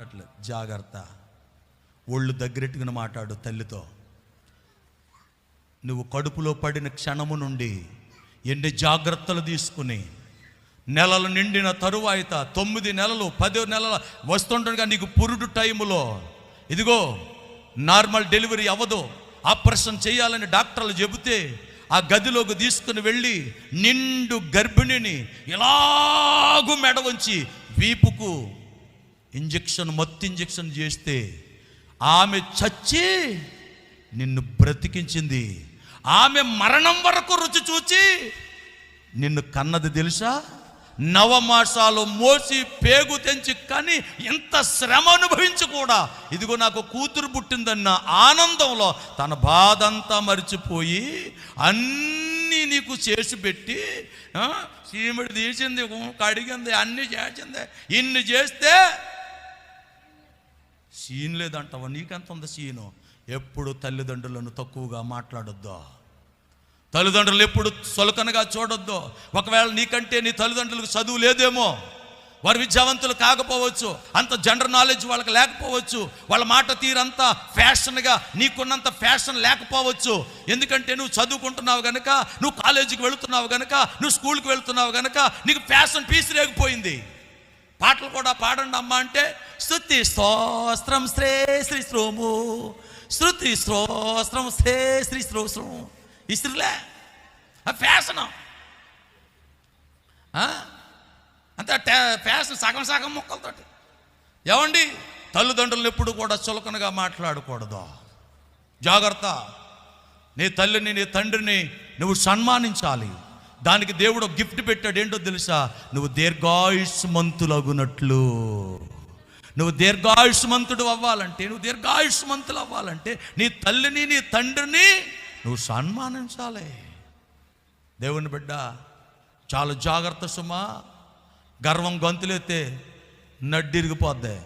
అట్లా జాగ్రత్త. ఒళ్ళు దగ్గరెట్టుకుని మాట్లాడు తల్లితో. నువ్వు కడుపులో పడిన క్షణము నుండి ఎన్ని జాగ్రత్తలు తీసుకుని నెలలు నిండిన తరువాయిత తొమ్మిది నెలలు పది నెలలు వస్తుండగా నీకు పురుడు టైములో. ఇదిగో నార్మల్ డెలివరీ అవ్వదు. ఆపరేషన్ చేయాలని డాక్టర్లు చెబితే ఆ గదిలోకి తీసుకుని వెళ్ళి నిండు గర్భిణిని ఎలాగూ మెడ వంచి వీపుకు ఇంజక్షన్ మత్తు ఇంజెక్షన్ చేస్తే ఆమె చచ్చి నిన్ను బ్రతికించింది. ఆమె మరణం వరకు రుచి చూచి నిన్ను కన్నది తెలుసా? నవమాసాలు మోసి పేగు తెంచి కానీ ఎంత శ్రమ అనుభవించి కూడా ఇదిగో నాకు కూతురు పుట్టిందన్న ఆనందంలో తన బాధ అంతా మరిచిపోయి అన్నీ నీకు చేసి పెట్టి చీమిడి తీసింది కడిగింది అన్నీ చేసింది. ఇన్ని చేస్తే సీన్ లేదంటావా? నీకెంత ఉంది సీను? ఎప్పుడు తల్లిదండ్రులను తక్కువగా మాట్లాడొద్దు? తల్లిదండ్రులు ఎప్పుడు సొలకనగా చూడొద్దు? ఒకవేళ నీకంటే నీ తల్లిదండ్రులకు చదువు లేదేమో? వారు విద్యావంతులు కాకపోవచ్చు అంత జనరల్ నాలెడ్జ్ వాళ్ళకి లేకపోవచ్చు వాళ్ళ మాట తీరంతా ఫ్యాషన్గా నీకున్నంత ఫ్యాషన్ లేకపోవచ్చు. ఎందుకంటే నువ్వు చదువుకుంటున్నావు గనక నువ్వు కాలేజీకి వెళుతున్నావు గనక నువ్వు స్కూల్కి వెళుతున్నావు గనక నీకు ఫ్యాషన్ పీస్ రేగిపోయింది. పాటలు కూడా పాడండి అమ్మ అంటే శృతి స్తోత్రం శ్రే శ్రీ శ్రోము. శృతి స్తోత్రం శ్రే శ్రీ శ్రోశ్రం ఇస్త్రీలే. ఫ్యాషను. ఫ్యాషన్ అంత ఫ్యాషన్ సగం సగం మొక్కలతోటి. ఏమండి? తల్లిదండ్రులు ఎప్పుడు కూడా చులకనగా మాట్లాడకూడదు. జాగ్రత్త. నీ తల్లిని నీ తండ్రిని నువ్వు సన్మానించాలి. దానికి దేవుడు గిఫ్ట్ పెట్టాడు. ఏంటో తెలుసా? నువ్వు దీర్ఘాయుష్మంతులగునట్లు. నువ్వు దీర్ఘాయుష్మంతుడు అవ్వాలంటే నువ్వు దీర్ఘాయుష్మంతులు అవ్వాలంటే నీ తల్లిని నీ తండ్రిని నువ్వు సన్మానించాలి. దేవుని బిడ్డ చాలా జాగ్రత్త సుమా. గర్వం గొంతులైతే నడ్డిరిగిపోద్ది.